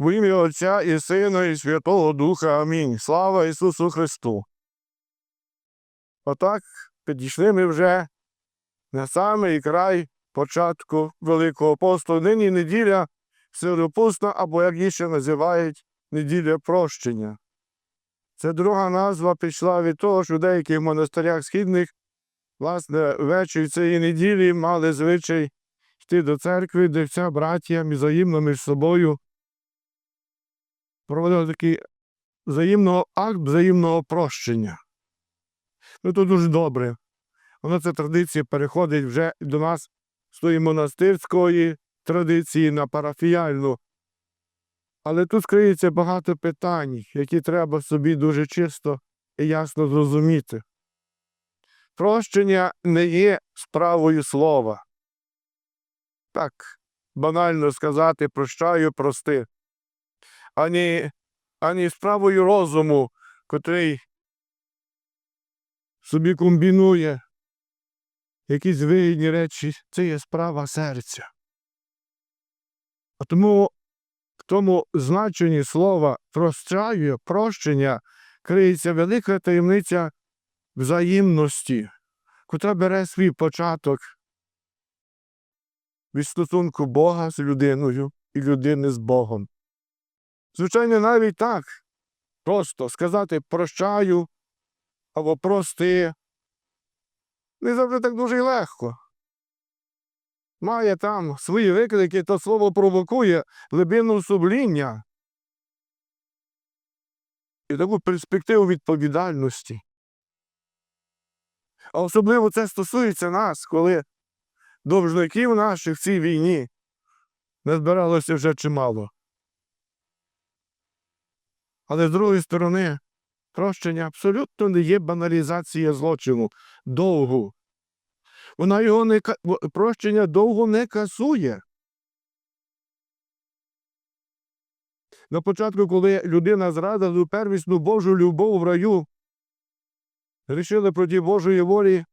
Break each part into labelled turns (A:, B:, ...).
A: В ім'я Отця і Сина, і Святого Духа. Амінь. Слава Ісусу Христу. Отак підійшли ми вже на самий край початку Великого посту. Нині неділя Сиропусна, або як її ще називають, неділя прощення. Це друга назва пішла від того, що в деяких монастирях східних, власне, ввечері цієї неділі мали звичай йти до церкви, де вся браття взаємно між собою проводили такий взаємного акт взаємного прощення. Ну, то дуже добре. Воно ця традиція переходить вже до нас з тої монастирської традиції на парафіяльну. Але тут скриється багато питань, які треба собі дуже чисто і ясно зрозуміти. Прощення не є справою слова. Так, банально сказати прощаю, прости, ані, ані справою розуму, котрий собі комбінує якісь вигідні речі, це є справа серця. А тому в тому значенні слова прощаю, прощення криється велика таємниця взаємності, котра бере свій початок від стосунку Бога з людиною і людини з Богом. Звичайно, навіть так просто сказати прощаю або прости. Не завжди так дуже й легко. Має там свої виклики, то слово провокує глибинну сумління і таку перспективу відповідальності. А особливо це стосується нас, коли довжників наших в цій війні не збиралося вже чимало. Але з другої сторони, прощення абсолютно не є баналізація злочину довгу. Вона його не прощення довго не касує. На початку, коли людина зрадила первісну Божу любов в раю, рішили проти Божої волі,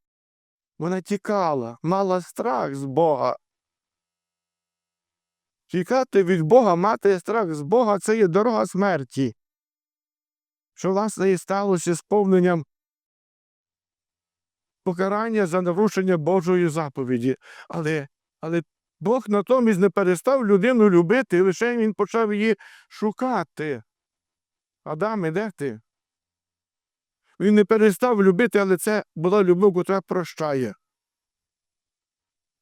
A: вона тікала, мала страх з Бога. Тікати від Бога, мати страх з Бога це є дорога смерті. Що, власне, і сталося сповненням покарання за нарушення Божої заповіді. Але, але Бог натомість не перестав людину любити, лише він почав її шукати. Адам, де ти? Він не перестав любити, але це була любов, котра прощає.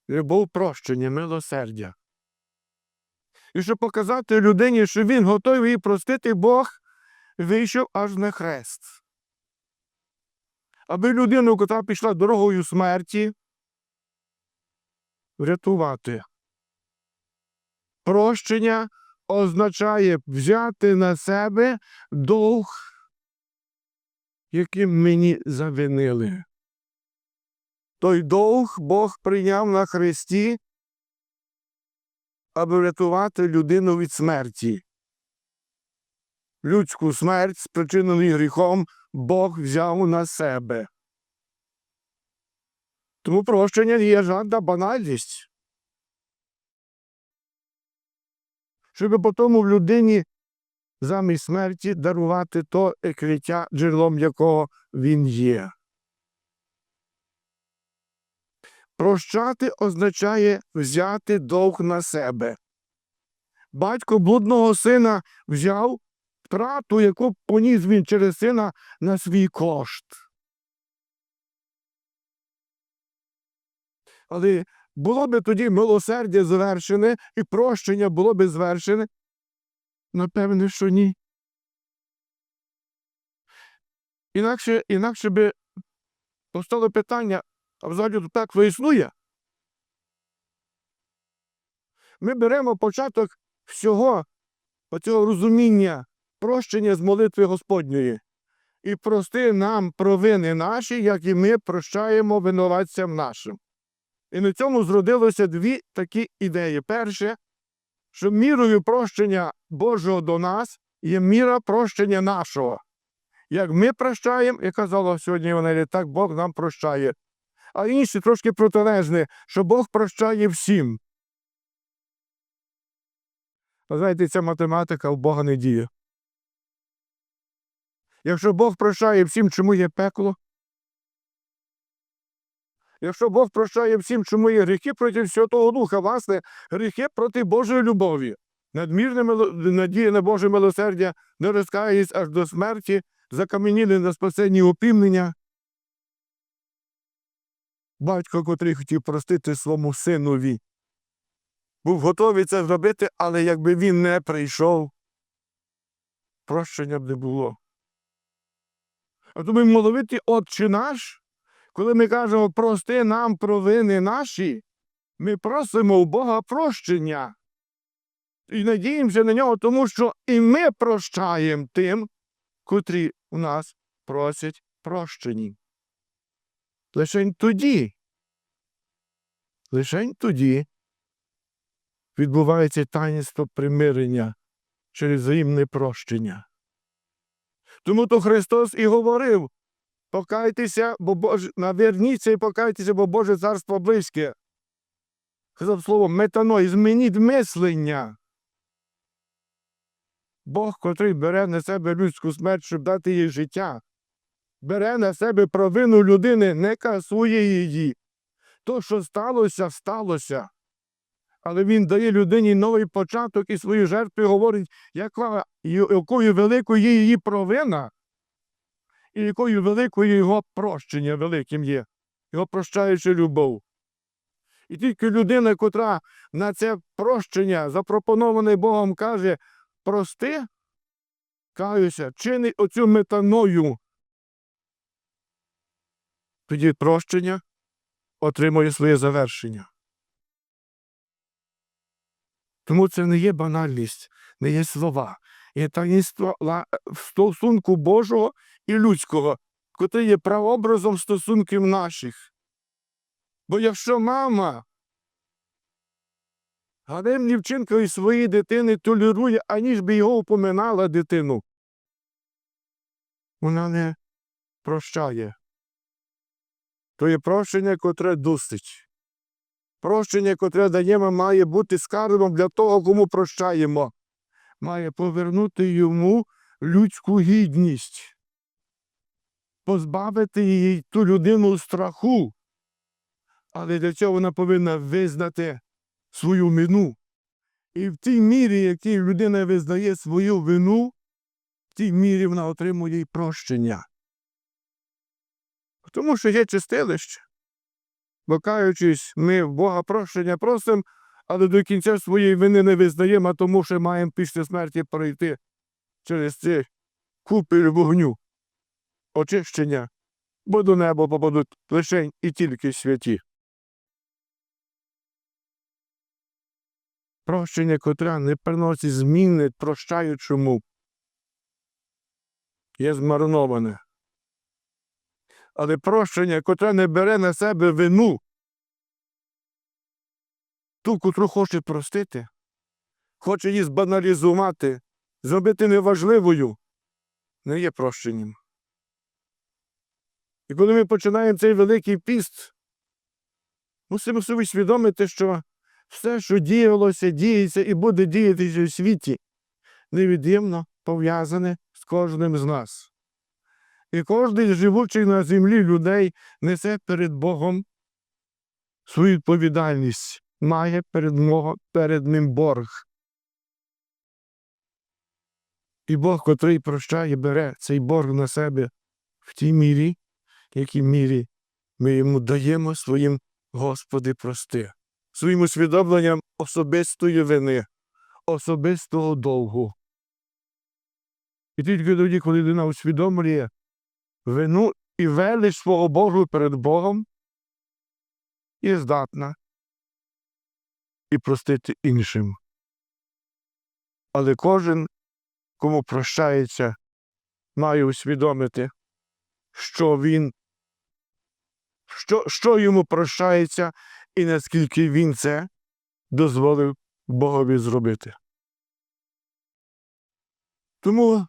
A: Любов прощення, милосердя. І щоб показати людині, що він готовий її простити, Бог вийшов аж на хрест. Аби людину, яка пішла дорогою смерті, врятувати. Прощення означає взяти на себе долг, яким мені завинили. Той долг Бог прийняв на хресті, аби врятувати людину від смерті. Людську смерть, спричинену гріхом, Бог взяв на себе. Тому прощення є жадна банальність. Щоб потім в людині замість смерті дарувати то екриття, джерелом якого він є. Прощати означає взяти довг на себе. Батько блудного сина взяв втрату, яку поніс він через сина на свій кошт. Але було би тоді милосердя звершене і прощення було би звершене? Напевне, що ні. Інакше, інакше би постало питання, а взагалі то так існує? Ми беремо початок всього оцього розуміння прощення з молитви Господньої. І прости нам провини наші, як і ми прощаємо винуватцям нашим. І на цьому зродилося дві такі ідеї. Перше, що мірою прощення Божого до нас є міра прощення нашого. Як ми прощаємо, і казала сьогодні Євангелія, так Бог нам прощає. А інше трошки протилежне, що Бог прощає всім. А знаєте, ця математика в Бога не діє. Якщо Бог прощає всім, чому є пекло, якщо Бог прощає всім, чому є гріхи проти Святого Духа, власне, гріхи проти Божої любові, надмірне надія на Боже милосердя, не розкаялись аж до смерті, закам'яніли на спасенні опівнення. Батько, котрий хотів простити своєму синові, був готовий це зробити, але якби він не прийшов, прощення б не було. А тому моловити Отче наш, коли ми кажемо прости нам провини наші, ми просимо у Бога прощення. І надіємося на нього, тому що і ми прощаємо тим, котрі у нас просять прощені. Лишень тоді, лишень тоді відбувається таїнство примирення через взаємне прощення. Тому то Христос і говорив: покайтеся, бо Боже, наверніться і покайтеся, бо Боже царство близьке. Сказав слово метаной, змініть мислення. Бог, котрий бере на себе людську смерть, щоб дати їй життя, бере на себе провину людини, не касує її. То, що сталося, сталося. Але він дає людині новий початок і свої жертви говорить, яка, якою великою є її провина, і якою великою його прощення великим є, його прощаюча любов. І тільки людина, котра на це прощення, запропоноване Богом, каже, прости, каюся, чини оцю метаною. Тоді прощення отримує своє завершення. Тому це не є банальність, не є слова, є таїнство стосунку Божого і людського, котре є прообразом стосунків наших. Бо якщо мама гаремні вчинки своєї дитини толерує, аніж би його упоминала дитину, вона не прощає. То є прощення, котре дусить. Прощення, котре даємо, має бути скарбом для того, кому прощаємо. Має повернути йому людську гідність, позбавити її ту людину страху. Але для цього вона повинна визнати свою вину. І в тій мірі, якій людина визнає свою вину, в тій мірі вона отримує й прощення. Тому що є чистилище. Бо ми в Бога прощення просимо, але до кінця своєї вини не визнаємо, а тому що маємо після смерті пройти через ці купель вогню, очищення, бо до неба попадуть лише і тільки святі. Прощення, котре не приносить зміни прощаючому, є змарноване. Але прощення, котре не бере на себе вину, ту, котру хоче простити, хоче її збаналізувати, зробити неважливою, не є прощенням. І коли ми починаємо цей великий піст, мусимо собі усвідомити, що все, що діялося, діється і буде діятися у світі, невід'ємно пов'язане з кожним з нас. І кожен з живучих на землі людей несе перед Богом свою відповідальність, має перед, Богом- перед ним борг. І Бог, котрий прощає, бере цей борг на себе в тій мірі, в якій мірі ми йому даємо своїм Господи прости, своїм усвідомленням особистої вини, особистого довгу. І тільки тоді, коли людина усвідомлює вину і велич свого Богу перед Богом, і здатна і простити іншим. Але кожен, кому прощається, має усвідомити, що він, що, що йому прощається, і наскільки він це дозволив Богові зробити. Тому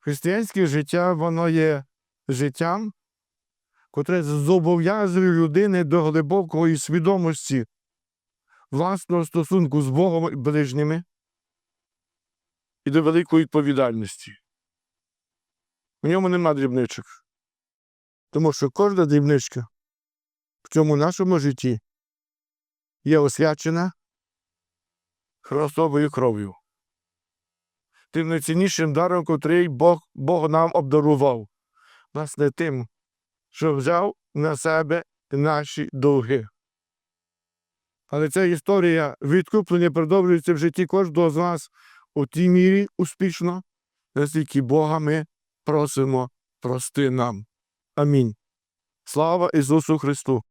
A: християнське життя, воно є життям, котре зобов'язує людини до глибокої свідомості власного стосунку з Богом і ближніми, і до великої відповідальності. В ньому нема дрібничок. Тому що кожна дрібничка в цьому нашому житті є освячена Христовою кров'ю. Тим найціннішим даром, котрий Бог, Бог нам обдарував, власне тим, що взяв на себе наші довги. Але ця історія відкуплення продовжується в житті кожного з нас у тій мірі успішно, наскільки Бога ми просимо прости нам. Амінь. Слава Ісусу Христу!